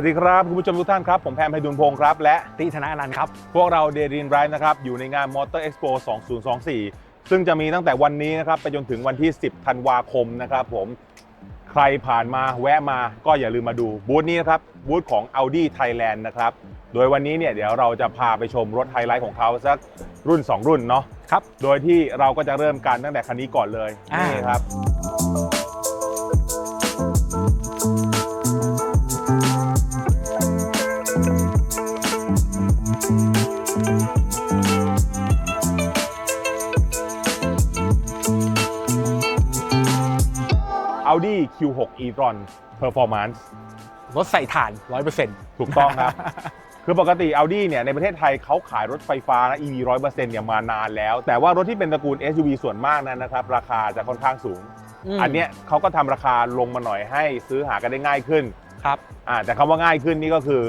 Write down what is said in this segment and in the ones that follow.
วัสดีครับ คุณผู้ชมทุกท่านครับ ผมแพมไพดุลพงศ์ครับ และตีธนาอนันต์ครับ พวกเราเดรินไรน์นะครับ อยู่ในงาน Motor Expo 2024 ซึ่งจะมีตั้งแต่วันนี้นะครับ ไปจนถึงวันที่ 10 ธันวาคมนะครับผมใครผ่านมาแวะมาก็อย่าลืมมาดูบูธนี้นะครับบูธของ Audi Thailand นะครับ โดยวันนี้เนี่ยเดี๋ยวเราจะพาไปชมรถไฮไลท์ของเขาสักรุ่น 2 รุ่นเนาะครับโดยที่เราก็จะเริ่มกันตั้งแต่คันนี้ก่อนเลยอ่านี่นี่ครับ Q6 e-tron Performance รถใส่ถ่าน 100%ถูกต้องครับ คือปกติ Audi เนี่ยในประเทศไทยเขาขายรถไฟฟ้านะ EV 100%เนี่ยมานานแล้ว แต่ว่ารถที่เป็นตระกูล SUV ส่วนมากนั้นนะครับ ราคาจะค่อนข้างสูงมอันเนี้ยเขาก็ทำราคาลงมาหน่อยให้ซื้อหากันได้ง่ายขึ้น ครับอ่าแต่คำว่าง่ายขึ้นนี่ก็คือ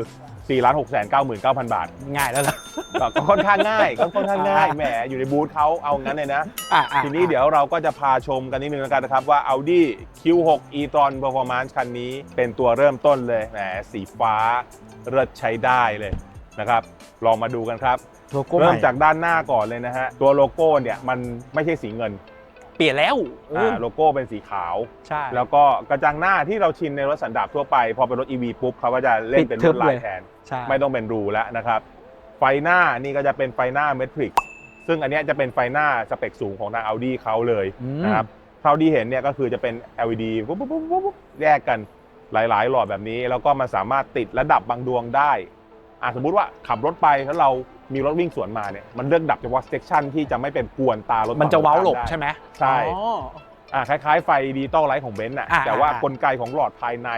4 6 9 9 9 0 0 บาท ง่ายแล้วล่ะก็ก็ค่อนข้างง่ายก็ค่อนข้างง่ายอ่าแหมอยู่ในบูธเขาเอางั้นเลยนะ อะอะ ทีนี้เดี๋ยวเราก็จะพาชมกันนิดนึงแล้วกันนะครับ ว่า Audi Q6 e-tron Performance คันนี้เป็นตัวเริ่มต้นเลยแหมสีฟ้าเลิศใช้ได้เลยนะครับ ลองมาดูกันครับ โลโก้ใหเริ่ม่มจากด้านหน้าก่อนเลยนะฮะ ตัวโลโก้เนี่ยมันไม่ใช่สีเงิน เปลี่ยนแล้วเออ่าอโลโก้เป็นสีขาว ใช่แล้วก็กระจังหน้าที่เราชินในรถสันดาปทั่วไป พอเป็นรถ EV ปุ๊บเขาก็จะเล่นเป็นปิดทึลวบดลาเลยยแทน ใช่ไม่ต้องเป็นรูแล้วนะครับ ไฟหน้านี่ก็จะเป็นไฟหน้าเมทริกซึ่งอันเนี้ยจะเป็นไฟหน้าสเปคสูงของทาง Audi เขาเลยอืมนะครับเท่าที่เห็นเนี่ยก็คือจะเป็น LED ปุ๊บปุ๊บปุ๊บปุ๊บปุ๊บแยกกันหลาย ๆ หลอดแบบนี้ แล้วก็มันสามารถติดระดับบางดวงได้อะสมมุติว่าขับรถไปแล้วเรา มีรถวิ่งสวนมาเนี่ยมันเลือกดับเฉพาะเซกชันที่จะไม่เป็นกวนตารถมันจะฝั่งตรงเว้าหลบข้มได้ใช่ไหมใช่อ๋ออะคล้ายๆ ไฟดิจิตอลไลท์ของเบนซ์น่ะอ่าแต่ว่าอ่ากลไกของหลอดภายใน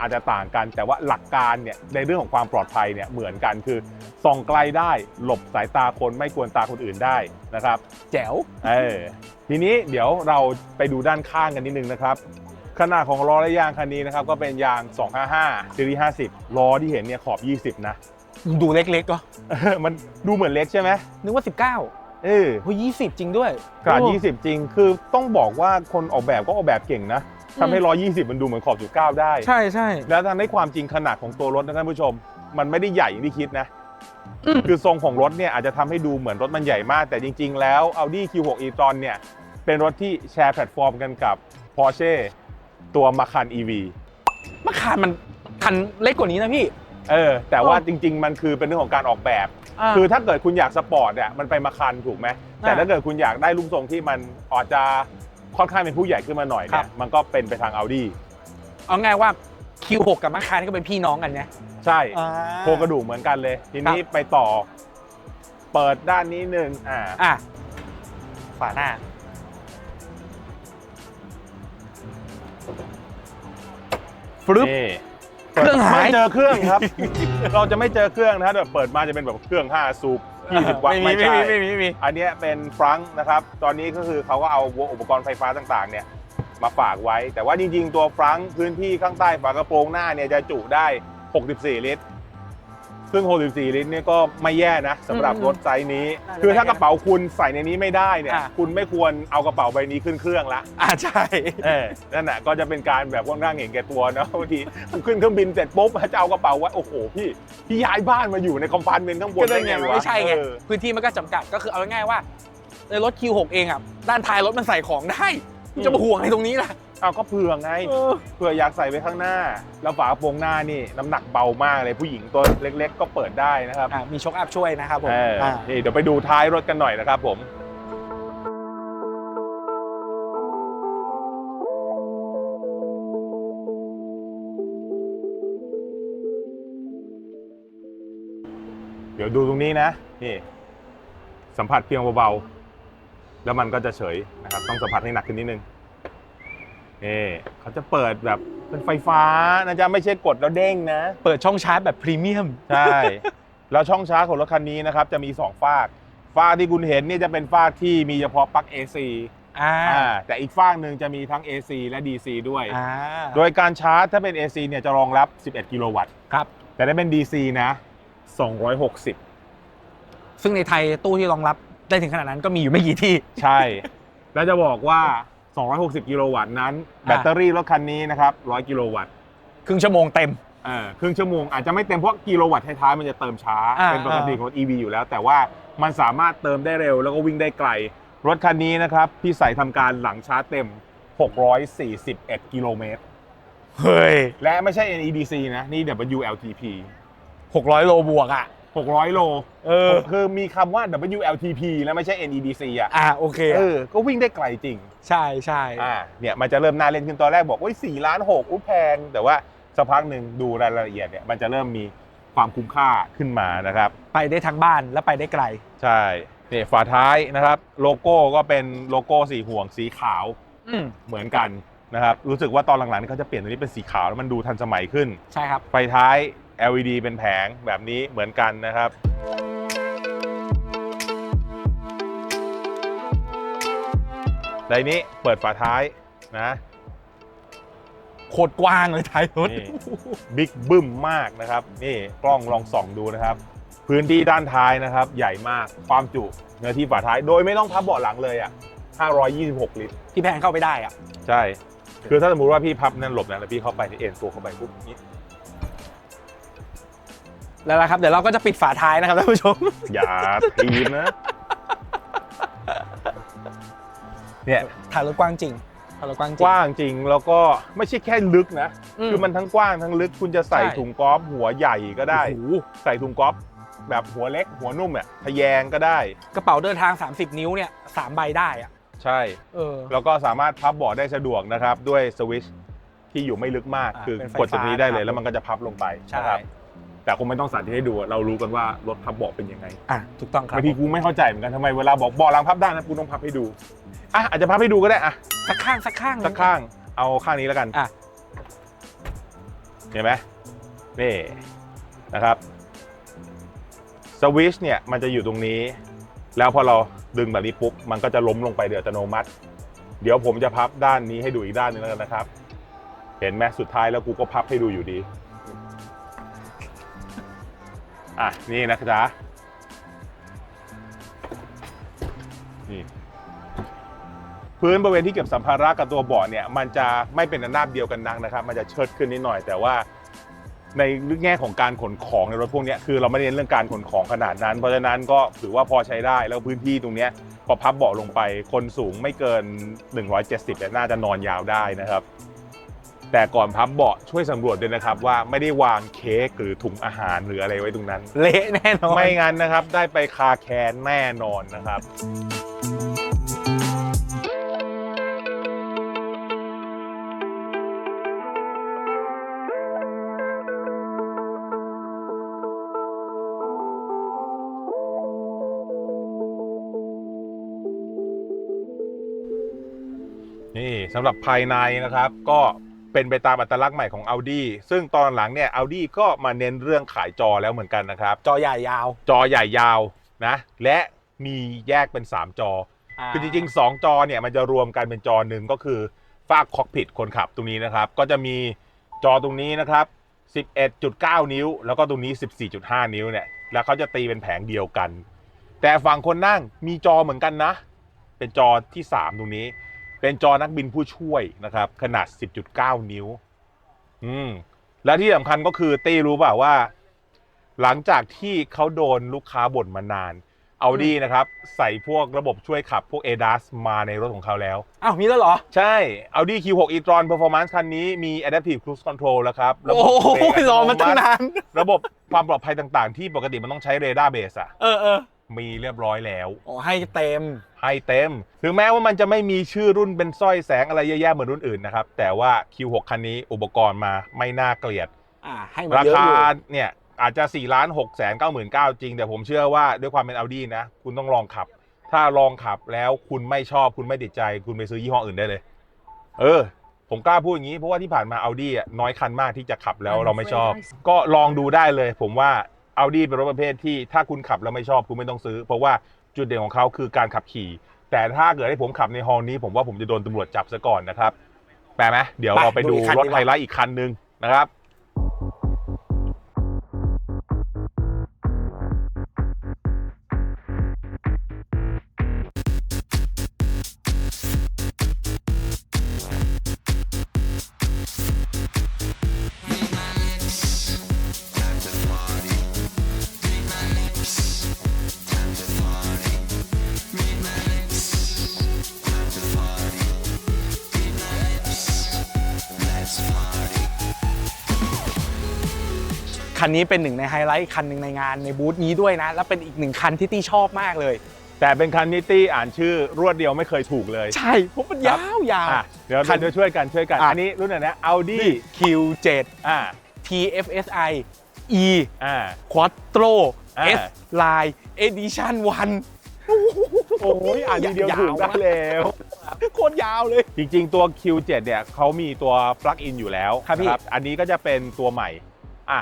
อาจจะต่างกัน แต่ว่าหลักการเนี่ยในเรื่องของความปลอดภัยเนี่ยเหมือนกันคือส่องไกลได้หลบสายตาคนไม่กวนตาคนอื่นได้นะครับ แจ๋วเออทีนี้เดี๋ยวเราไปดูด้านข้างกันนิดนึงนะครับขนาดของล้อและยางคันนี้นะครับก็เป็นยาง 255ซีรีส์50ล้อที่เห็นเนี่ยขอบ 20 นะ ดูเล็กๆก็เออมันดูเหมือนเล็กใช่ไหมนึกว่า 19เออเฮ้ย20จริงด้วยกระดาษโอ้20จริง คือต้องบอกว่าคนออกแบบก็ออกแบบเก่งนะทำให้อืมล้อ20มันดูเหมือนขอบ19ได้ ใช่ใช่แล้วทำให้ความจริงขนาดของตัวรถนะท่านผู้ชม มันไม่ได้ใหญ่อย่างที่คิดนะอืมคือทรงของรถเนี่ยอาจจะทำให้ดูเหมือนรถมันใหญ่มาก แต่จริง ๆ แล้ว Audi Q6 e-tron เนี่ย เป็นรถที่แชร์แพลตฟอร์มกันกับ Porsche ตัว Macan EV มะขามมันคันเล็กกว่านี้นะพี่ เออแต่ว่าอ๋อจริง ๆ มันคือเป็นเรื่องของการออกแบบา คือถ้าเกิดคุณอยากสปอร์ตเนี่ยมันไปมาคันถูกไหมแต่อ่าถ้าเกิดคุณอยากได้รูปทรงที่มันอาจจะค่อนข้างเป็นผู้ใหญ่ขึ้นมาหน่อยครัเนี่ยบ มันก็เป็นไปทาง Audi เอาง่ายว่า Q6 กับมะขามนี่ก็เป็นพี่น้องกันเนี่ยใช่ อ่า โครงกระดูกเหมือนกันเลย ทีนี้ไปต่อ เปิดด้านนี้หนึ่งอ่าอะฝาหน้าฟลุ๊ปนี่ เครื่องหาย ไม่เจอเครื่องครับ เราจะไม่เจอเครื่องนะฮะเดี๋ยวเปิดมาจะเป็นแบบเครื่อง 5 สูบ20วัตต์ไม่ไม่มีใช่ไม่มีไม่มี อันเนี้ยเป็นฟรังก์นะครับ ตอนนี้ก็คือเขาก็เอาอุปกรณ์ไฟฟ้าต่างๆ เนี่ยมาฝากไว้ แต่ว่าจริงๆ ตัวฟรังก์พื้นที่ข้างใต้ฝากระโปรงหน้าเนี่ยจะจุได้ 64 ลิตร ซึ่ง 64 ลิตรเนี่ยก็ไม่แย่นะสำหรับอืมรถไซส์นี้น่าจะคือถ้าไม่แย่กระเป๋าคุณใส่ในนี้ไม่ได้เนี่ย อะ คุณไม่ควรเอากระเป๋าใบนี้ขึ้นเครื่องละอ่าใช่ เออนั่นแหะก็จะเป็นการแบบค่อนข้างเห็นแก่ตัวเนาะบางทีกูขึ้นเครื่องบินเสร็จปุ๊บจะเอากระเป๋าไว้โอ้โหพี่พี่ย้ายบ้านมาอยู่ในคอมพาร์ตเมนต์ข้างบนก็เลได้ยไงไงวะไม่ใช่ไง เออ พื้นที่มันก็จำกัดก็คือเอาง่ายๆว่า ในรถ Q6 เองอะด้านท้ายรถมันใใส่ของได้มันจะมาห่วงอะไรตรงนี้ล่ะ เอาก็เผื่อไงเออ เผื่ออยากใส่ไว้ข้างหน้า แล้วฝากระโปรงหน้านี่น้ำหนักเบามากเลยผู้หญิงตัวเล็ก ๆ ก็เปิดได้นะครับอะมีช็อคอัพช่วยนะครับผมเอออ่านี่เดี๋ยวไปดูท้ายรถกันหน่อยนะครับผม เดี๋ยวดูตรงนี้นะ นี่ สัมผัสเพียงเบาๆ แล้วมันก็จะเฉยนะครับ ต้องสัมผัสให้หนักขึ้นนิดนึง นี่เขาจะเปิดแบบเป็นไฟฟ้านะจ๊ะไม่ใช่กดแล้วเด้งนะ เปิดช่องชาร์จแบบพรีเมียม ใช่ แล้วช่องชาร์จของรถคันนี้นะครับจะมี 2 ฝาก ฝากที่คุณเห็นเนี่ยจะเป็นฝากที่มีเฉพาะปลั๊ก AC อ่าอ่าแต่อีกฝากหนึ่งจะมีทั้ง AC และ DC ด้วย อ่าโดยการชาร์จถ้าเป็น AC เนี่ยจะรองรับ 11 กิโลวัตต์ ครับ แต่ถ้าเป็น DC นะ 260 ซึ่งในไทยตู้ที่รองรับได้ถึงขนาดนั้นก็มีอยู่ไม่กี่ที่ ใช่ แล้วจะบอกว่า 260 กิโลวัตต์นั้น แบตเตอรี่รถคันนี้นะครับ 100 กิโลวัตต์ครึ่งชั่วโมงเต็มเออครึ่งชั่วโมงอาจจะไม่เต็มเพราะกิโลวัตต์ท้ายๆมันจะเติมช้า อ่า เป็นปกติของรถ EV อยู่แล้ว แต่ว่ามันสามารถเติมได้เร็วแล้วก็วิ่งได้ไกล รถคันนี้นะครับ พี่ใส่ทำการหลังชาร์จเต็ม 641 กิโลเมตร เฮ้ยและไม่ใช่ NEDC นะ นี่ WLTP 600 โลบวกอะ 600 โลเออ คือมีคำว่า WLTP แล้วไม่ใช่ NEDC อะอะโอเคเออก็วิ่งได้ไกลจริง ใช่ใช่อ่าเนี่ยมันจะเริ่มน่าเล่นขึ้นตอนแรกบอกว่าสี่ล้านหกอุ้ยแพง แต่ว่าสักพักหนึ่งดูรายละเอียดเนี่ยมันจะเริ่มมีความคุ้มค่าขึ้นมานะครับ ไปได้ทั้งบ้านและไปได้ไกล ใช่เนี่ยฝาท้ายนะครับ โลโก้ก็เป็นโลโก้สีห่วงสีขาวอืมเหมือนกันนะครับรู้สึกว่าตอนหลังๆนี่เขาจะเปลี่ยนตัวนี้เป็นสีขาวแล้วมันดูทันสมัยขึ้น ใช่ครับไฟท้าย LED เป็นแผงแบบนี้เหมือนกันนะครับในนี้เปิดฝาท้ายนะโคตรกว้างเลยท้ายรถนี่บิ๊กบึ้มมากนะครับ นี่กล้องลองส่องดูนะครับ พื้นที่ด้านท้ายนะครับ ใหญ่มากความจุเนื้อที่ฝาท้าย โดยไม่ต้องพับเบาะหลังเลยอะ 526 ลิตรพี่แพงเข้าไปได้อะ ใช่ คือถ้าสมมติว่าพี่พับนั่นหลบนะแล้วพี่เข้าไปที่เอ็นตัวเข้าไปปุ๊บนี้ แล้วละครับ เดี๋ยวเราก็จะปิดฝาท้ายนะครับท่านผู้ชม อย่าทีมนะ เนี่ยถ่ายรถกว้างจริงถ่ายรถกว้างจริกง ว้างจริงแล้วก็ไม่ใช่แค่ลึกนะ อืมคือมันทั้งกว้างทั้งลึกคุณจะใส่ใช่ ถุงกอล์ฟหัวใหญ่ก็ได้ โอ้โหใส่ถุงกอล์ฟแบบหัวเล็ก หัวนุ่มเนี่ยทะแยงก็ได้ กระเป๋าเดินทาง 30 นิ้วเนี่ยสามใบได้อะใช่ เออ แล้วก็สามารถพับเบาะได้สะดวกนะครับ ด้วยสวิตช์ที่อยู่ไม่ลึกมาก อ่าคือเป็นไฟกดตรงนี้ได้เลยฟ้า แล้วมันก็จะพับลงไปใช่ นะครับ แต่คงไม่ต้องสาธิตให้ดูเรารู้กันว่ารถพับเบาะเป็นยังไงอะถูกต้องครับบางทีกูไม่เข้าใจเหมือนกันทำไมเวลาบอกเบาะหลังพับได้นะกูต้องพับให้ดูอะอาจจะพับให้ดูก็ได้อะสักข้างสักข้างสักข้างเอาข้างนี้แล้วกันอะเห็นไหมนี่นะครับสวิตช์เนี่ยมันจะอยู่ตรงนี้ แล้วพอเราดึงแบบนี้ปุ๊บมันก็จะล้มลงไปโดยอัตโนมัติ เดี๋ยวผมจะพับด้านนี้ให้ดูอีกด้านหนึงแล้วกันนะครับ เห็นไหมสุดท้ายแล้วกูก็พับให้ดูอยู่ดี อะ นี่นะจ๊ะนี่พื้นบริเวณที่เก็บสัมภาระกับตัวเบาะเนี่ยมันจะไม่เป็นระนาบเดียวกันนักนะครับ มันจะเชิดขึ้นนิดหน่อย แต่ว่าในแง่ของการขนของในรถพวกนี้คือเราไม่ได้เน้นเรื่องการขนของขนาดนั้น เพราะฉะนั้นก็ถือว่าพอใช้ได้แล้วพื้นที่ตรงนี้พอพับเบาะลงไปคนสูงไม่เกิน 170เนี่น่าจะนอนยาวได้นะครับ แต่ก่อนพับเบาะช่วยสำรวจด้วยนะครับ ว่าไม่ได้วางเค้กหรือถุงอาหารหรืออะไรไว้ตรงนั้น เละแน่นอน ไม่งั้นนะครับ ได้ไปคาแคนแน่นอนนะครับนี่สำหรับภายในนะครับก็ เป็นไปตามอัตลักษณ์ใหม่ของ Audi ซึ่งตอนหลังเนี่ย Audi ก็มาเน้นเรื่องขายจอแล้วเหมือนกันนะครับ จอใหญ่ยาว จอใหญ่ยาวนะ และมีแยกเป็น 3 จอาคือจริงๆ 2 จอเนี่ยมันจะรวมกันเป็นจอหนึ่งก็คือฝากคอกพิทคนขับตรงนี้นะครับ ก็จะมีจอตรงนี้นะครับ 11.9 นิ้ว แล้วก็ตรงนี้ 14.5 นิ้วเนี่ย แล้วเขาจะตีเป็นแผงเดียวกัน แต่ฝั่งคนนั่งมีจอเหมือนกันนะ เป็นจอที่ 3 ตรงนี้ เป็นจอนักบินผู้ช่วยนะครับ ขนาด 10.9 นิ้ว อืม และที่สำคัญก็คือตี้รู้เปล่าว่า หลังจากที่เขาโดนลูกค้าบ่นมานาน Audi นะครับ ใส่พวกระบบช่วยขับพวก ADAS มาในรถของเขาแล้ว อ้าวมีแล้วเหรอ ใช่ Audi Q6 e-tron Performance คันนี้มี Adaptive Cruise Control แล้วครับระบบโอ้โหเบกรอมาตั้งนาน ระบบความปลอดภัยต่างๆ ที่ปกติมันต้องใช้เรดาร์เบสอะเออเออ มีเรียบร้อยแล้ว อ๋อให้เต็ม ให้เต็ม ถึงแม้ว่ามันจะไม่มีชื่อรุ่นเป็นสร้อยแสงอะไรแย่ๆเหมือนรุ่นอื่นนะครับ แต่ว่า Q6 คันนี้อุปกรณ์มาไม่น่าเกลียด อ่าให้มาราเยอะคาอยู่เนี่ยอาจจะ4ล้าน6แสน9 9 0 0จริง แต่ผมเชื่อว่าด้วยความเป็น Audi นะ คุณต้องลองขับ ถ้าลองขับแล้วคุณไม่ชอบคุณไม่ติดใจ คุณไปซื้อยี่ห้ออื่นได้เลย เออ ผมกล้าพูดอย่างนี้เพราะว่าที่ผ่านมา Audi อะน้อยคันมากที่จะขับแล้วเราไม่ชอบ ก็ลองดูได้เลย ผมว่า อาดีเป็นรถประเภทที่ถ้าคุณขับแล้วไม่ชอบคุณไม่ต้องซื้อ เพราะว่าจุดเด่นของเขาคือการขับขี่ แต่ถ้าเกิดให้ผมขับในฮอลนี้ ผมว่าผมจะโดนตำรวจจับซะก่อนนะครับแปลไหมเดี๋ยวเราไปดูรถไฮไลท์อีกคันหนึ่งนะครับ นนี้เป็นหนึ่งในไฮไลท์คันหนึ่งในงานในบูธนี้ด้วยนะ แล้วเป็นอีกหนึ่งคันที่ตี้ชอบมากเลย แต่เป็นคันนิตี้อ่านชื่อรวดเดียวไม่เคยถูกเลย ใช่เพราะมันครัยาบวยาวอะเดี๋ยวคันเดี๋ยวช่วยกันช่วยกันอะอันนี้รุ่นไหนนะ Audi นี่ Q7 อ่า TFSI E อ่า Quattro อ่า S Line Edition 1 โอ้ยอ่านทีเดียวถูกได้แล้วโคตรยาวเลย จริง ๆ ตัว Q7 เนี่ยเขามีตัวปลั๊กอินอยู่แล้วครับพี่นะอันนี้ก็จะเป็นตัวใหม่อะ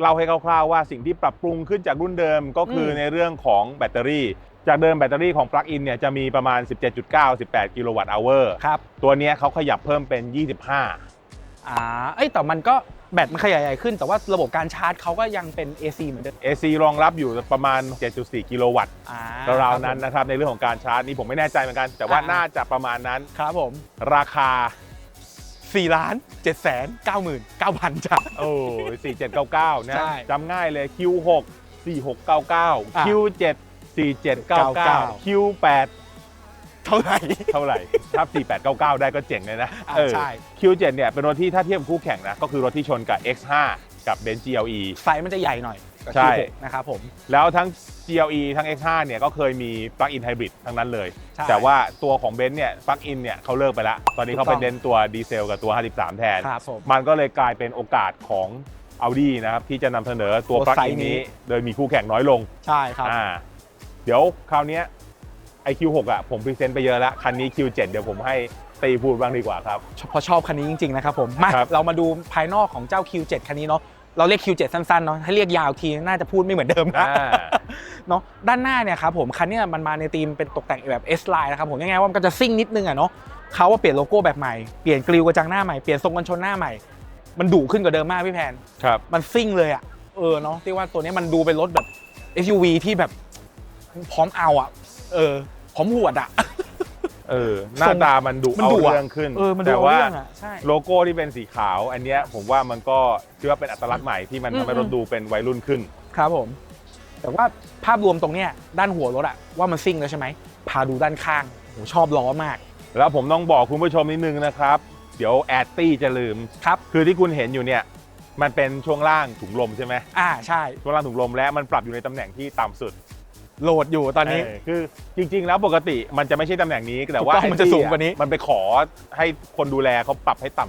เล่าให้คร่าวๆว่าสิ่งที่ปรับปรุงขึ้นจากรุ่นเดิมก็คืออมในเรื่องของแบตเตอรี่ จากเดิมแบตเตอรี่ของปลั๊กอินเนี่ยจะมีประมาณ 17.9 18 กิโลวัตต์อเวอร์ครับ ตัวเนี้ยเขาขยับเพิ่มเป็น 25 อ่าเอ้ยแต่มันก็แบตมันขยายใหญ่ขึ้น แต่ว่าระบบการชาร์จเขาก็ยังเป็น AC เหมือนเดิม AC รองรับอยู่ประมาณ 7.4 กิโลวัตต์อ่าราวๆนั้นนะครับในเรื่องของการชาร์จนี่ผมไม่แน่ใจเหมือนกัน แต่ว่าอ่าน่าจะประมาณนั้น ครับผม ราคา 4ล้าน7แสน9หมื่น9,000จ้ะ โอ้ย4799นะใช่จำง่ายเลย Q6 4699 อะ Q7 4799 Q8 เท่าไหร่ เท่าไหร่ ถ้า 4899 ได้ก็เจ๋งเลยนะอะเออ ใช่ Q7 เนี่ยเป็นรถที่ถ้าเทียบกับคู่แข่งนะ ก็คือรถที่ชนกับ X5 กับ Benz GLE ไซส์มันจะใหญ่หน่อย กับใช่ Q6 นะครับผม แล้วทั้ง GLE ทั้ง X5 เนี่ยก็เคยมี Plug-in Hybrid ทั้งนั้นเลย ใช่แต่ว่าตัวของ Benz เนี่ย Plug-in เนี่ยเขาเลิกไปแล้ว ตอนนี้เขาถูกต้ไปอง เน้นตัวดีเซลกับตัว 53 แทน ครับผม มันก็เลยกลายเป็นโอกาสของ Audi นะครับที่จะนำเสนอตัวตัว Plug-in ไซส์นี้ นี้ โดยมีคู่แข่งน้อยลง ใช่ครับ อ่า เดี๋ยวคราวเนี้ยไอ Q6 อะผมพรีเซนต์ไปเยอะแล้วคันนี้ Q7 เดี๋ยวผมให้ตีพูดบ้างดีกว่าครับ เพราะชอบคันนี้จริงๆนะครับผมมาครับ เรามาดูภายนอกของเจ้า Q7 คันนี้เนาะ เราเรียก Q7 สั้นๆเนาะถ้าเรียกยาวทีน่าจะพูดไม่เหมือนเดิมนะอ่าเนาะด้านหน้าเนี่ยครับผมคันเนี้ยมันมาในธีมเป็นตกแต่งแบบ S line นะครับผมง่ายๆว่ามันก็จะซิ่งนิดนึงอะเนาะเขาว่าเปลี่ยนโลโก้แบบใหม่เปลี่ยนกริวกระจังหน้าใหม่เปลี่ยนทรงกันชนหน้าใหม่มันดุขึ้นกว่าเดิมมากพี่แพนครับมันซิ่งเลยอะเออเนาะที่ว่าตัวเนี้ยมันดูเป็นรถแบบ SUV ที่แบบพร้อมเอาอะเออพร้อมหวดอะ เออหน้าตามันดุมันเอาดุอะเรื่องขึ้น เออมันดูแต่เอาว่าเรื่องอะใช่ โลโก้ที่เป็นสีขาว อันเนี้ยผมว่ามันก็ถือว่าเป็นอัตลักษณ์ใหม่ที่มันทำให้อืมรถดูเป็นวัยรุ่นขึ้น ครับผม แต่ว่าภาพรวมตรงเนี้ยด้านหัวรถอะว่ามันซิ่งแล้วใช่ไหมพาดูด้านข้างโหชอบล้อมากแล้วผมต้องบอกคุณผู้ชมนิดนึงนะครับ เดี๋ยวแอดตี้จะลืม ครับ คือที่คุณเห็นอยู่เนี่ยมันเป็นช่วงล่างถุงลมใช่ไหมอ่าใช่ ช่วงล่างถุงลมและมันปรับอยู่ในตำแหน่งที่ต่ำสุด โหลดอยู่ตอนนี้เออคือจริง ๆ แล้วปกติมันจะไม่ใช่ตำแหน่งนี้แต่ว่าถูกต้องมันจะไอ้สูงกว่านี้ มันไปขอให้คนดูแลเขาปรับให้ต่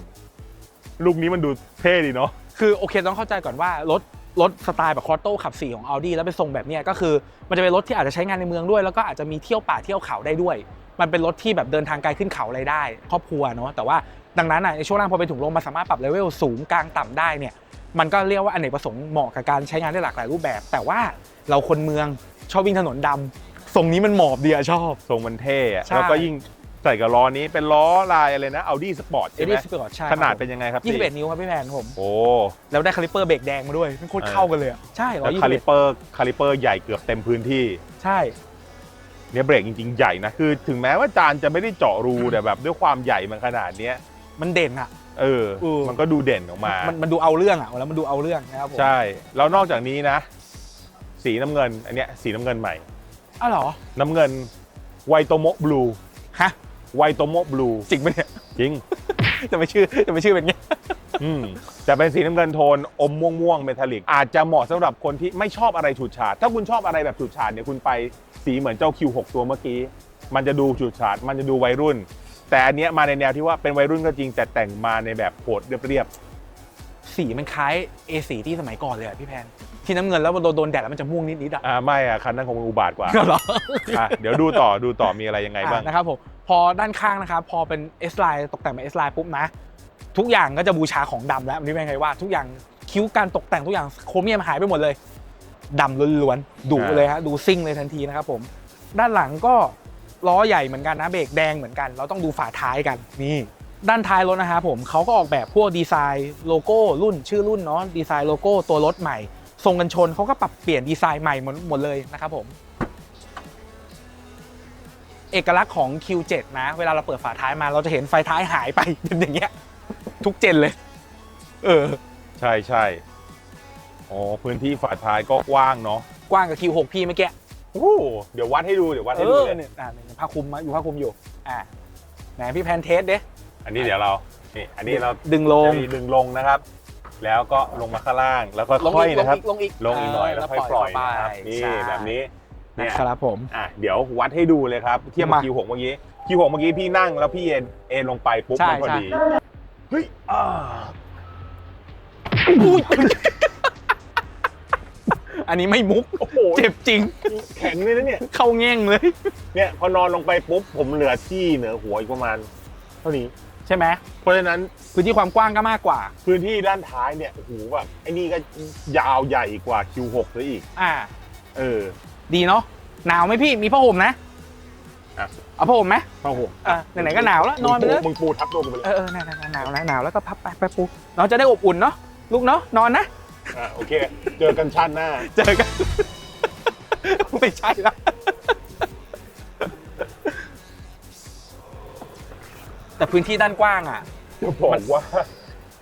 ำลูกนี้มันดูเท่ดีเนาะ คือโอเคต้องเข้าใจก่อนว่ารถรถสไตล์แบบคอร์โต้ขับ4ของ Audi แล้วเป็นทรงแบบเนี้ยก็คือมันจะเป็นรถที่อาจจะใช้งานในเมืองด้วย แล้วก็อาจจะมีเที่ยวป่าเที่ยวเขาได้ด้วย มันเป็นรถที่แบบเดินทางไกลขึ้นเขาอะไรได้ ครอบครัวเนาะแต่ว่าดังนั้นอะในช่วงล่างพอไปถึงลงมันสามารถปรับเลเวลสูงกลางต่ำได้เนี่ยมันก็เรียกว่าอเนกประสงค์เหมาะกับการใช้งานได้หลากหลายรูปแบบ แต่ว่าเราคนเมือง ชอบวิ่งถนนดำทรงนี้มันหมอบดีอะชอบ ทรงมันเท่อะใช่ แล้วก็ยิ่งใส่กับล้อนี้เป็นล้อลายอะไรนะ Audi Sport เอใช่ไหดี้มสปอร์ตใช่ขนาดเป็นยังไงครับยี่สิบเอ็ดพี่นิ้วครับพี่แพนผม โอ้แล้วได้คาลิปเปอร์เบรกแดงมาด้วยมันโคตรเข้ากันเลยอะใช่ร้อแล้ยวยี่คาสิบลิเอ็ดเปอร์คาลิเปอร์ใหญ่เกือบเต็มพื้นที่ใช่ เนี่ยเบรกจริงๆใหญ่นะคือ ถึงแม้ว่าจานจะไม่ได้เจาะรูแต่แบบด้วยความใหญ่มันขนาดเนี้ยมันเด่นอะ เออเออ มันก็ดูเด่นออกมามันมันดูเอาเรื่องอะแล้วมันดูเอาเรื่องนะครับผม ใช่แล้วนอกจากนี้นะ สีน้ำเงิน อันเนี้ยสีน้ำเงินใหม่ อ้าวเหรอ น้ำเงินไวโตโมบลูฮะ ไวโตโมบลูจริงปะเนี่ย จริง จะไปชื่อจะไปชื่อเป็นไง อืมแต่เป็นสีน้ำเงินโทนอมม่วงม่วงเมทัลลิก อาจจะเหมาะสำหรับคนที่ไม่ชอบอะไรฉูดฉาด ถ้าคุณชอบอะไรแบบฉูดฉาดเนี่ยคุณไปสีเหมือนเจ้า Q6 ตัวเมื่อกี้ มันจะดูฉูดฉาด มันจะดูวัยรุ่น แต่อันเนี้ยมาในแนวที่ว่าเป็นวัยรุ่นก็จริงแต่แต่งมาในแบบโหดเรียบ สีมันคล้าย A4 ที่สมัยก่อนเลยอะพี่แพนที่น้ำเงินแล้วโดนโดนแดดแล้วมันจะม่วงนิดๆอะๆอ่าไม่อะคันนั้นคงอุบาทกว่าเหรออะเดี๋ยวดูต่อดูต่อมีอะไรยังไงบ้าง อะนะครับผมพอด้านข้างนะครับ พอเป็น S line ตกแต่งเป็น S line ปุ๊บนะ ทุกอย่างก็จะบูชาของดำแล้วอันนี้เป็นไงว่า ทุกอย่างคิ้วการตกแต่งทุกอย่างโครเมียมหายไปหมดเลยดำล้วนๆดุอ่า เลยฮะดูซิ่งเลยทันทีนะครับผม ด้านหลังก็ล้อใหญ่เหมือนกันนะเบรกแดงเหมือนกัน เราต้องดูฝาท้ายกันนี่ ด้านท้ายรถนะครับผมเขาก็ออกแบบพวกดีไซน์โลโก้รุ่นชื่อรุ่นเนาะดีไซน์โลโก้ตัวรถใหม่ทรงกันชนเขาก็ปรับเปลี่ยนดีไซน์ใหม่หมดหมดเลยนะครับผมเอกลักษณ์ของ Q7 นะ เวลาเราเปิดฝาท้ายมาเราจะเห็นไฟท้ายหายไปเป็นอย่างเงี้ย ทุกเจนเลย เออ ใช่ใช่อ๋อพื้นที่ฝาท้ายก็กว้างเนาะกว้างกับ Q6 พี่เมื่อกี้โอ้เดี๋ยววัดให้ดูเดี๋ยววัดเอให้ดูอเลยเนี่ยอ่าเนี่ยผ้าคลุมมาอยู่ผ้าคลุมอยู่ อ่าไหนพี่แพนเทสเด้ อันนี้เดี๋ยวเรานี่อันนี้เราดึงลงจะมีดึงลงนะครับ แล้วก็ลงมาข้างล่างแล้วก็ลงค่อยอีกนะครับ ลงอีกลงอีกหน่อยแล้วค่อยปล่อยเข้านะครับไปนี่ใช่แบบนี้เนี่ยนะครับผมอะเดี๋ยววัดให้ดูเลยครับเทียบกับมาคิวหกเมื่อกี้คิวหกเมื่อกี้พี่นั่งแล้วพี่เอ็นเอ็นลงไปปุ๊บใช่มันพอใช่ดีเฮ้ยอ่าอุ้ยอันนี้ไม่มุกโอ้โหเจ็บจริง แข็งเลยนะเนี่ย เข้าแง่งเลย เนี่ยพอนอนลงไปปุ๊บผมเหลือที่เหนือหัวอีกประมาณ เท่านี้ ใช่ไหมเพราะฉะนั้นพื้นที่ความกว้างก็มากกว่า พื้นที่ด้านท้ายเนี่ยโอ้โหแบบไอ้นี่ก็ยาวใหญ่กว่า Q6 เลยอีก อ่า เออดีเนาะหนาวไหมพี่มีผ้าห่มนะอะเอาผ้าห่มไหมผ้าห่มอะไหนๆก็หนาวแล้วนอนไปเลยมึงปูทับตัวกูไปเลยเออเออหนาวหนาวหนาวหนาวแล้วก็พับไปไปปูน้องจะได้อบอุ่นเนาะลูกเนาะนอนนะ อะโอเค เจอกันชาติหน้า เจอกัน ไม่ใช่ละ แต่พื้นที่ด้านกว้างอะ จะบอกว่า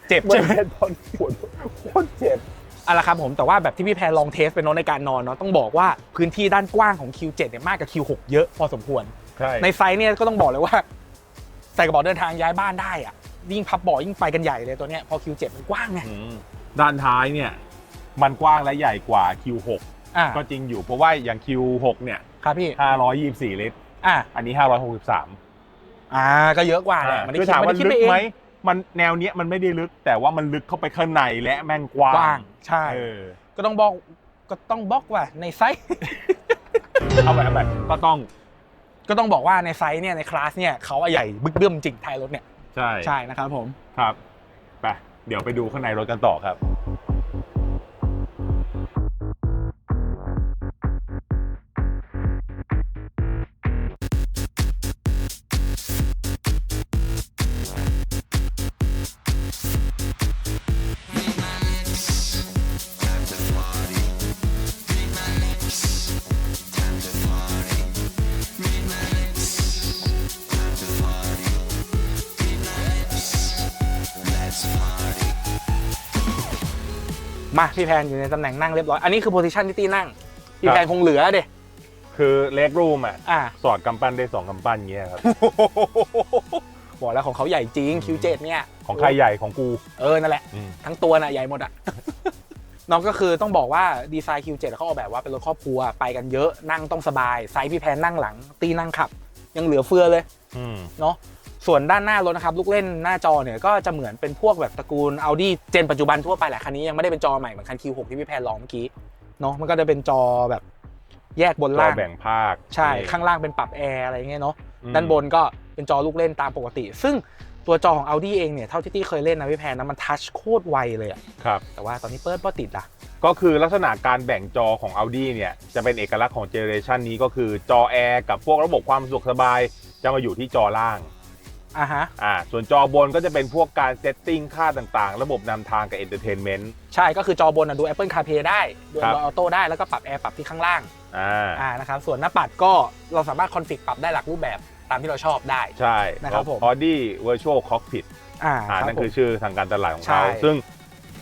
เจ็บไม่ใช่ไหมใช่ตอนปวดโคตรเจ็บ เอาละครับผมแต่ว่าแบบที่พี่แพรลองเทสเป็นเน้องในการนอนเนาะต้องบอกว่าพื้นที่ด้านกว้างของ Q7 เนี่ยมากกว่า Q6 เยอะพอสมควร ใช่ ในไซส์เนี่ยก็ต้องบอกเลยว่า ใส่กระบอกเดินทางย้ายบ้านได้อะยิ่งพับเบ่อยิ่งไปกันใหญ่เลยตัวเนี้ยพอ Q7 มันกว้างไงอืมด้านท้ายเนี่ย มันกว้างและใหญ่กว่า Q6 อ่าก็จริงอยู่เพราะว่าอย่าง Q6 เนี่ย ครับพี่524 ลิตร อ่าอันนี้ 563 อ่าก็เยอะกว่าแหละอ่ามันได้คือคิดถามมันว่าได้คิดลึไปกเองไหมมันแนวเนี้ยมันไม่ได้ลึก แต่ว่ามันลึกเข้าไปข้างในและแม่งกว้างกว้างใช่ เออก็ต้องบอกก็ต้องบอกว่าในไซส์ เอาไปเอาไปก็ต้องก็ต้องบอกว่าในไซส์เนี่ยในคลาสเนี่ยเขาอะใหญ่บึกเบื้อมจริงท้ายรถเนี่ยใช่ใช่นะครับผม ครับไปเดี๋ยวไปดูข้างในรถกันต่อครับ มาพี่แพนอยู่ในตำแหน่งนั่งเรียบร้อย อันนี้คือโพซิชันที่ตี้นั่ง พี่ครับแพนคงเหลือเด็คือเล็กรูมอะ อ่าสอดกำปั้นได้สองกำปั้นเงี้ยครับ บอกแล้วของเขาใหญ่จริง Q7 เนี่ยของใครใหญ่ของกู เออ นั่นแหละอืมทั้งตัวน่ะใหญ่หมดอะน้องก็คือต้องบอกว่าดีไซน์ Q7 เขาออกแบบว่าเป็นรถครอบครัวไปกันเยอะนั่งต้องสบาย ไซส์พี่แพนนั่งหลัง ตีนั่งขับ ยังเหลือเฟือเลยอืมเนาะ ส่วนด้านหน้ารถนะครับลูกเล่นหน้าจอเนี่ยก็จะเหมือนเป็นพวกแบบตระกูล Audi เจนปัจจุบันทั่วไปแหละคันนี้ยังไม่ได้เป็นจอใหม่เหมือนคัน Q6 ที่พี่แพนลองเมื่อกี้เนาะมันก็จะเป็นจอแบบแยกบนจอล่างแบ่งภาค ใช่นี่ข้างล่างเป็นปรับแอร์อะไรเงี้ยเนาะอืมด้านบนก็เป็นจอลูกเล่นตามปกติ ซึ่งตัวจอของ Audi เองเนี่ยเท่าที่ตี้เคยเล่นนะพี่แพนนะมันทัชโคตรไวเลยอะครับแต่ว่าตอนนี้เปิดป้ติดอะก็คือลักษณะการแบ่งจอของ Audi เนี่ยจะเป็นเอกลักษณ์ของเจเนอเรชันนี้ก็คือจอแอร์กับพวกระบบความสะดวกสบายจะมาอยู่ที่จอล่าง อะฮะอ่าส่วนจอบนก็จะเป็นพวกการเซตติ้งค่าต่างๆ ระบบนำทางกับเอนเตอร์เทนเมนต์ ใช่ก็คือจอบนอะดู Apple CarPlay ได้ ดู ครับ Android Auto ได้แล้วก็ปรับแอร์ปรับที่ข้างล่างอ่าอ่านะครับส่วนหน้าปัดก็เราสามารถคอนฟิกปรับได้หลักรูปแบบตามที่เราชอบได้ ใช่นะครับผม Audi Virtual Cockpit อ่าอ่ารับนั่นผมคือชื่อทางการตลาดของใช่เขาซึ่ง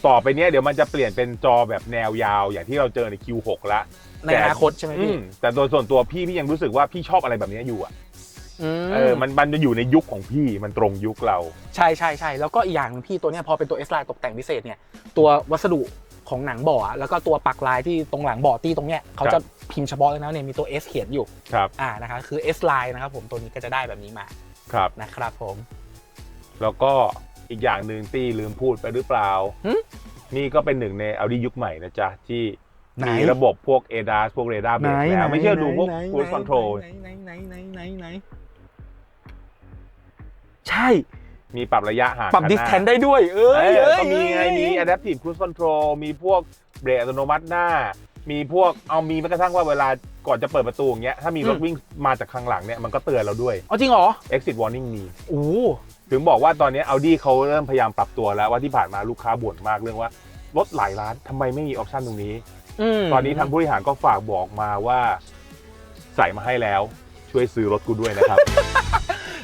ต่อไปเนี้ยเดี๋ยวมันจะเปลี่ยนเป็นจอแบบแนวยาว อย่างที่เราเจอใน Q6 ละในอนาคตใช่ไหมอืพี่ มแต่โดยส่วนตัวพี่พี่ยังรู้สึกว่าพี่ชอบอะไรแบบเนี้ยอยู่อะอืม เออมันมันจะอยู่ในยุคของพี่มันตรงยุคเรา ใช่ใช่ใช่แล้วก็อีกอย่างหนึ่งพี่ตัวเนี้ยพอเป็นตัว S line ตกแต่งพิเศษเนี่ยตัววัสดุของหนังเบ่อะแล้วก็ตัวปักลายที่ตรงหลังเบ่อตี้ตรงเนี้ยเขาครัจะบพิมพ์เฉพาะเลยนะเนี่ยมีตัว S เขียนอยู่ครับอ่านะครับคือ S line นะครับผมตัวนี้ก็จะได้แบบนี้มาครับนะครับผม แล้วก็อีกอย่างหนึ่งตี้ลืมพูดไปหรือเปล่าหึนี่ก็เป็นหนึ่งใน Audi ยุคใหม่นะจ๊ะที่ไหนมีระบบพวก ADAS พวก Radar เบรกแล้วไม่เชื่อดูพวก Cruise Control ไหนไหนไหนไหนไหนไหน ใช่ มีปรับระยะห่างปรับคันหดิน้าสแทนได้ด้วย เอ้เอยอเอ้ยก็มีไงเอ้ยมี Adaptive Cruise Control มีพวกเบรกอัตโนมัติหน้า มีพวกเอามีแม้กระทั่งว่าเวลาก่อนจะเปิดประตูอย่างเงี้ยถ้ามีรถวิ่งมาจากข้างหลังเนี่ยมันก็เตือนเราด้วยอ๋อจริงเหรอ Exit Warning มีโอ้ถึงบอกว่าตอนนี้ Audi เขาเริ่มพยายามปรับตัวแล้วว่าที่ผ่านมาลูกค้าบ่นมากเรื่องว่ารถหลายร้านทำไมไม่มีออปชันตรงนี้มตอนนี้ทางผู้บริหารก็ฝากบอกมาว่า ใส่มาให้แล้ว ช่วยซื้อรถกูด้วยนะครับ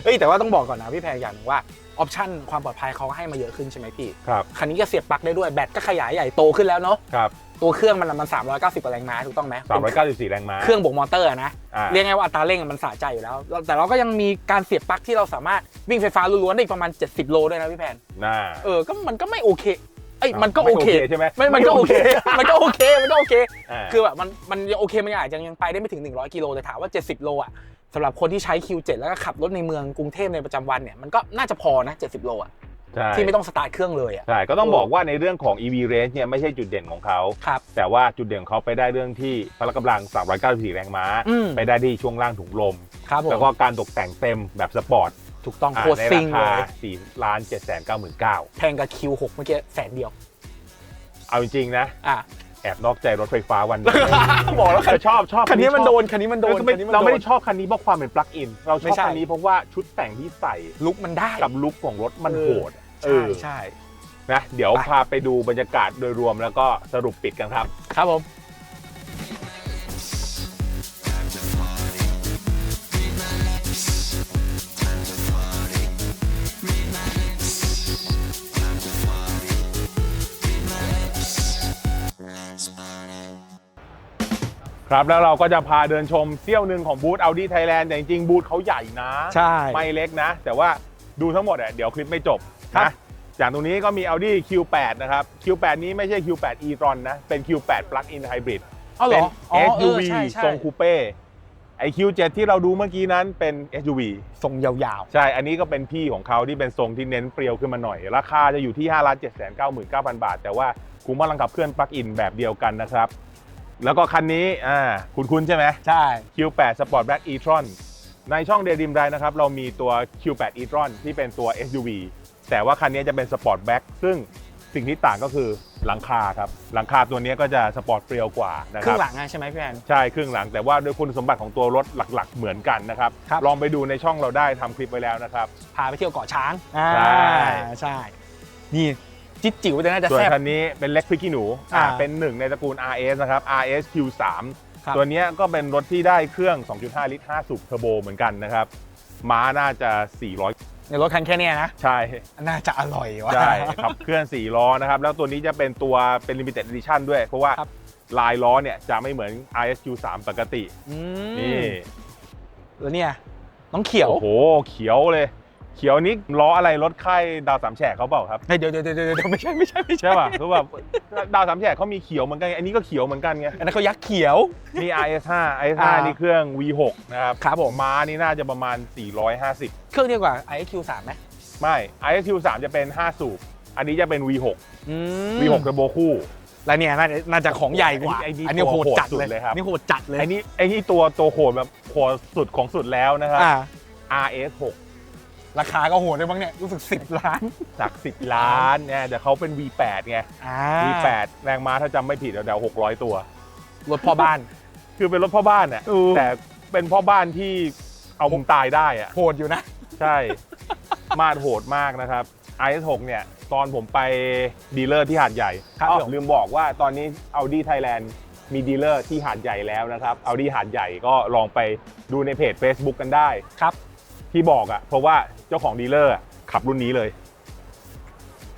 เอ้ยแต่ว่าต้องบอกก่อนนะพี่แพรอย่างหนึงว่าออปชั่นความปลอดภัยเขาก็ให้มาเยอะขึ้นใช่ไหมพี่ ครับ คันนี้ก็เสียบปลั๊กได้ด้วยแบตก็ขยายใหญ่โตขึ้นแล้วเนาะ ครับ ตัวเครื่องมันมัน 390กว่าแรงม้าถูกต้องไหม394 แรงม้า เครื่องบวกมอเตอร์อะนะ อ่า เรียกไงว่าอัตราเร่งมันสะใจอยู่แล้ว แต่เราก็ยังมีการเสียบปลั๊กที่เราสามารถวิ่งไฟฟ้าล้วนๆได้อีกประมาณ 70 โลด้วยนะพี่แพน น่า เออ ก็มันก็ไม่โอเค เอ้ย มันก็ไม่โอเคใช่ไหมไม่มันก็โอเค มันก็โอเค มันก็โอเคอ่าคือแบบมันมันยังโอเคมันอาจจะยังไปได้ไม่ถึง 100 กิโลแต่ถามว่า 70 โลอะ สำหรับคนที่ใช้ Q7 แล้วก็ขับรถในเมืองกรุงเทพในประจำวันเนี่ยมันก็น่าจะพอนะ70โลอะใช่ที่ไม่ต้องสตาร์ทเครื่องเลยอะ ใช่ก็ต้องบอกว่าในเรื่องของ EV range เนี่ยไม่ใช่จุดเด่นของเขา ครับ แต่ว่าจุดเด่นของเขาไปได้เรื่องที่พละกำลัง 394 แรงม้า อืม ไปได้ที่ช่วงล่างถุงลม ครับผมแล้วก็การตกแต่งเต็มแบบสปอร์ตถูกต้องอ่าโคตรในซิรางคาเลย4ล้าน7 9 9 0 0 แพงกับ Q6 เมื่อกี้แสนเดียว เอาจริงๆนะ อะ แอบนอกใจรถไฟฟ้าวันหนึง บอกแล้วคันแต่ชอบชอบคันนี้มันชอบโดนคันนี้มันโดนเราไม่คันนี้นเราไม่โดได้นชอบคันนี้เพราะความเป็นปลั๊กอิน เราชไม่อบใช่ คันนี้เพราะว่าชุดแต่งที่ใส่ลุกมันได้กับลุคของรถมันเออโหดเอใช่อใช่ นะเดี๋ยวไป พาไปดูบรรยากาศโดยรวมแล้วก็สรุปปิดกันครับ ครับผม ครับแล้วเราก็จะพาเดินชมเที่ยวหนึ่งของบูธ Audi Thailand แต่จริงๆบูธเขาใหญ่นะ ใช่ ไม่เล็กนะ แต่ว่าดูทั้งหมดอะเดี๋ยวคลิปไม่จบครับ นะอย่างตรงนี้ก็มี Audi Q8 นะครับ Q8 นี้ไม่ใช่ Q8 e-tron นะ เป็น Q8 plug-in hybrid เอาเหรเป็อนอ๋อเออ SUV ใช่ใช่ทรงคูเป้ไอ Q7 ที่เราดูเมื่อกี้นั้นเป็น SUV ทรงยาวใช่ อันนี้ก็เป็นพี่ของเขาที่เป็นทรงที่เน้นเปรียวขึ้นมาหน่อย ราคาจะอยู่ที่ 5 7 9 9 0 0 0 บาท แต่ว่า คุ้มพลังขับเคลื่อนปลั๊กอินแบบเดียวกันนะครับ แล้วก็คันนี้อ่าคุณคุณใช่ไหมๆใช่ Q8 Sport Black e-tron ในช่อง Daydream Drive นะครับเรามีตัว Q8 e-tron ที่เป็นตัว SUV แต่ว่าคันนี้จะเป็น Sport Black ซึ่งสิ่งที่ต่างก็คือหลังคาครับ หลังคาตัวนี้ก็จะสปอร์ตเปรียวกว่านะคครึ่รับ งหลังอะใช่ไหมพี่แอน ใช่ครึ่งหลังแต่ว่าด้วยคุณสมบัติของตัวรถหลักๆ เหมือนกันนะครับ ครับ ลองไปดูในช่องเราได้ทำคลิปไว้แล้วนะครับ พาไปเที่ยวเกาะช้างอ่าใช่ ใช่ นี่ จิ๊ดจิ๋วแต่น่าจะส่วนแซ่บ คันนี้เป็นเล็กพริกขี้หนูอ่าอ่าเป็นหนึ่งในตระกูล RS นะครับ RS Q3 ครับ ตัวเนี้ยก็เป็นรถที่ได้เครื่อง 2.5 ลิตร 5 สูบเทอร์โบเหมือนกันนะครับ ม้าน่าจะ 400 ในรถคันแค่เนี้ยนะ ใช่ น่าจะอร่อยวะ ใช่ขับ เคลื่อน4ล้อนะครับ แล้วตัวนี้จะเป็นตัวเป็น Limited Edition ด้วย เพราะว่าครับ ลายล้อเนี่ยจะไม่เหมือน RS Q3 ปกติ อืมนี่ แล้วเนี่ยน้องเขียว โอ้โห เขียวเลย เขียวนี้ล้ออะไรรถค่ายดาวสามแฉกเขาเปล่าครับเฮ้ยเดี๋ยวเดี๋ยวเดี๋ยวเดี๋ยวไม่ใช่ไม่ใช่ไม่ใช่ใช่ป่ะคือแบบดาวสามแฉกเขามีเขียวเหมือนกันไงอันนี้ก็เขียวเหมือนกันไงอันนั้นเขายักษ์เขียว นี่ RS5 RS5 อ่านี่เครื่อง V6 นะครับครับผมม้านี่น่าจะประมาณ 450 เครื่องเดียวกับ iQ3 ไหมไม่ RSQ3 จะเป็น 5 สูบ อันนี้จะเป็น V6 อืม V6 เทอร์โบคู่ แล้วเนี่ยน่าจะน่าจะของใหญ่กว่า ไอ้นี่อันนี้ตัวโหดโหดจัดสุดเลยเลยครับนี่โหดจัดเลยไอ้นี่ไอ้นี่ตัวตัวโหดแบบโหดสุดของสุดแล้วนะครับ อ่า RS6 ราคาก็โหดเลยบ้างเนี่ยรู้สึก 10 ล้านจาก10ล้านเนี่ยเดี๋ยวเขาเป็น V8 ไง อ่า V8 แรงม้าถ้าจำไม่ผิดเดี๋ยวเดี๋ยว600ตัว รถพ่อบ้าน คือเป็นรถพ่อบ้านอะ เออ แต่เป็นพ่อบ้านที่เอามึงตายได้อะ โหดอยู่นะ ใช่ มาดโหดมากนะครับ RS6 เนี่ย ตอนผมไปดีลเลอร์ที่หาดใหญ่ครับอ้าวผม ลืมบอกว่าตอนนี้ Audi Thailand มีดีลเลอร์ที่หาดใหญ่แล้วนะครับ Audi หาดใหญ่ก็ลองไปดูในเพจ Facebook กันได้ ครับ ที่บอกอะ่ะ เพราะว่าเจ้าของดีลเลอร์อะขับรุ่นนี้เลย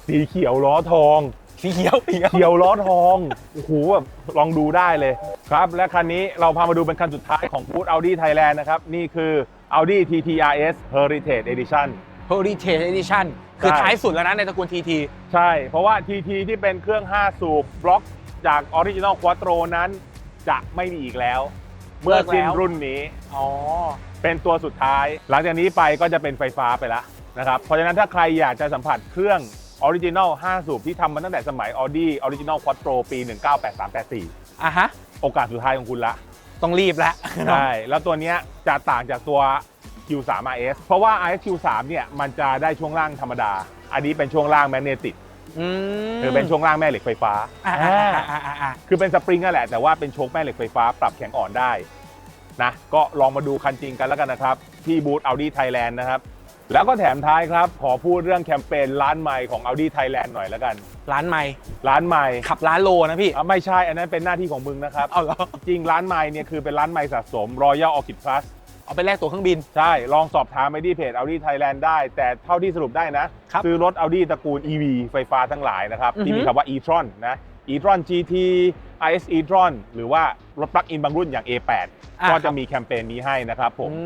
สีเขียวล้อทอง สีเขียวสีเขียวเขียวล้อทองโอ้โหแบบลองดูได้เลยครับ และคันนี้เราพามาดูเป็นคันสุดท้ายของบูธ Audi Thailand นะครับ นี่คือ Audi TT RS Heritage Edition Heritage Edition คือใช่ ท้ายสุดแล้วนะในตระกูล TT ใช่ เพราะว่า TT ที่เป็นเครื่อง 5 สูบบล็อกจาก Original Quattro นั้น จะไม่มีอีกแล้ว เมื่อสิ้นเลิกแล้ว รุ่นนี้ อ๋อ เป็นตัวสุดท้าย หลังจากนี้ไปก็จะเป็นไฟฟ้าไปแล้วนะครับเพราะฉะนั้นถ้าใครอยากจะสัมผัสเครื่อง Original 5สูบที่ทำมาตั้งแต่สมัย Audi Original Quattro ปี 1983-84 อะฮะ โอกาสสุดท้ายของคุณละ ต้องรีบแล้ว ใช่ แล้วตัวเนี้ยจะต่างจากตัว Q3 RS เพราะว่า RS Q3 เนี่ยมันจะได้ช่วงล่างธรรมดา อันนี้เป็นช่วงล่างแมกเนติกอืมคือเป็นช่วงล่างแม่เหล็กไฟฟ้าอ่าอ่าอ่าอ่าอ่าอ่าคือเป็นสปริงนั่นแหละแต่ว่าเป็นโชคแม่เหล็กไฟฟ้าปรับแข็งอ่อนได้ นะก็ลองมาดูคันจริงกันแล้วกันนะครับ ที่บูธ Audi Thailand นะครับ แล้วก็แถมท้ายครับ ขอพูดเรื่องแคมเปญร้านใหม่ของ Audi Thailand หน่อยแล้วกัน ร้านใหม่ ร้านใหม่ขับร้านโลนะพี่อะไม่ใช่ อันนั้นเป็นหน้าที่ของมึงนะครับเอาเหรอจริงร้านใหม่เนี่ยคือเป็นร้านใหม่สะสม Royal Orchid Plus เอาไปแลกตั๋วเครื่องบิน ใช่ ลองสอบถามไปที่เพจ Audi Thailand ได้ แต่เท่าที่สรุปได้นะ ครับซื้อรถ Audi ตระกูล EV ไฟฟ้าทั้งหลายนะครับอือฮึที่มีคำว่า e-tron นะ e-tron GT IS e-tron หรือว่ารถปลั๊กอินบางรุ่นอย่าง A8 อ่า ก็ครัจะบมีแคมเปญนี้ให้นะครับผม อื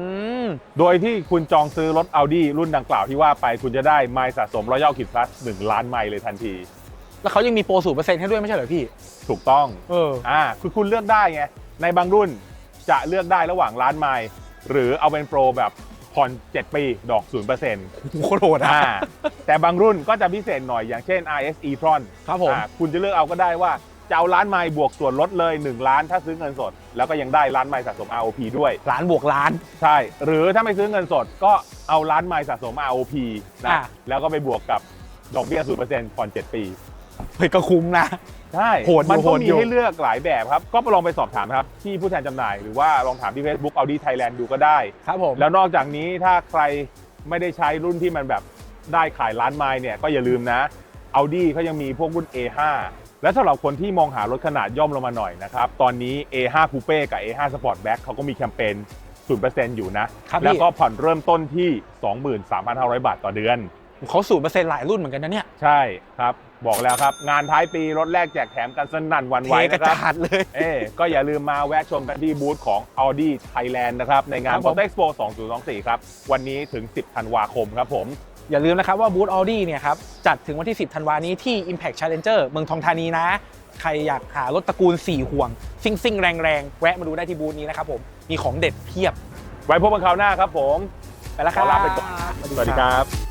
ม โดยที่คุณจองซื้อรถ Audi รุ่นดังกล่าวที่ว่าไปคุณจะได้ไมล์สะสม Royal Kit Plus 1ล้านไมล์เลยทันที แล้วเขายังมีโปรศูนย์เปอร์เซ็นต์ให้ด้วยไม่ใช่เหรอพี่ ถูกต้อง เออ อ่าคือคุณเลือกได้ไง ในบางรุ่นจะเลือกได้ระหว่างล้านไมล์หรือเอาเป็นโปรแบบผ่อน 7 ปีดอก 0%โคตรโหดอะอ่าแต่บางรุ่นก็จะพิเศษหน่อยอย่างเช่น RS e-tron ครับผม อ่าคุณจะเลือกเอาก็ได้ว่า จะเอาล้านไมล์บวกส่วนลดเลย 1 ล้านถ้าซื้อเงินสด แล้วก็ยังได้ล้านไมล์สะสม ROP ด้วย ล้านบวกล้าน ใช่ หรือถ้าไม่ซื้อเงินสดก็เอาล้านไมล์สะสม ROP นะอ่าแล้วก็ไปบวกกับดอกเบี้ย0%ผ่อน7ปี เฮ้ยก็คุ้มนะ ใช่โหดอยู่มันก็โหดมีอยู่ ให้เลือกหลายแบบครับ ก็ลองไปสอบถามครับ ที่ผู้แทนจำหน่ายหรือว่าลองถามที่ Facebook Audi Thailand ดูก็ได้ ครับผม แล้วนอกจากนี้ถ้าใครไม่ได้ใช้รุ่นที่มันแบบได้ขายล้านไมล์เนี่ยก็อย่าลืมนะ Audi เขายังมีพวกรุ่น A5 และสำหรับคนที่มองหารถขนาดย่อมลงมาหน่อยนะครับ ตอนนี้ A5 Coupe กับ A5 Sportback เขาก็มีแคมเปญ 0%อยู่นะ ครับพี่ แล้วก็ผ่อนเริ่มต้นที่ 23,500 บาทต่อเดือน เขาศูนย์เปอร์เซ็นต์หลายรุ่นเหมือนกันนะเนี่ยใช่ครับ บอกแล้วครับ งานท้ายปีรถแรกแจกแถมกันสนั่นหวันเทไหวกระนะครับ จาดเลย เอ้ก็อย่าลืมมาแวะชมกันที่บูธของ Audi Thailand นะครับ ในงาน ครับผม Motor Expo 2024 ครับ วันนี้ถึง 10 ธันวาคมครับผม อย่าลืมนะครับว่าบูธ Audi เนี่ยครับจัดถึงวันที่ 10 ธันวานี้ที่ Impact Challenger เมืองทองธานีนะ ใครอยากหารถตระกูล 4 ห่วง ซิ่งซิ่งแรงแรงๆแวะมาดูได้ที่บูธนี้นะครับผม มีของเด็ดเพียบ ไว้พบกันคราวหน้าครับผม ไปแล้วครัขบอลาไปก่อนสวัสดีครับ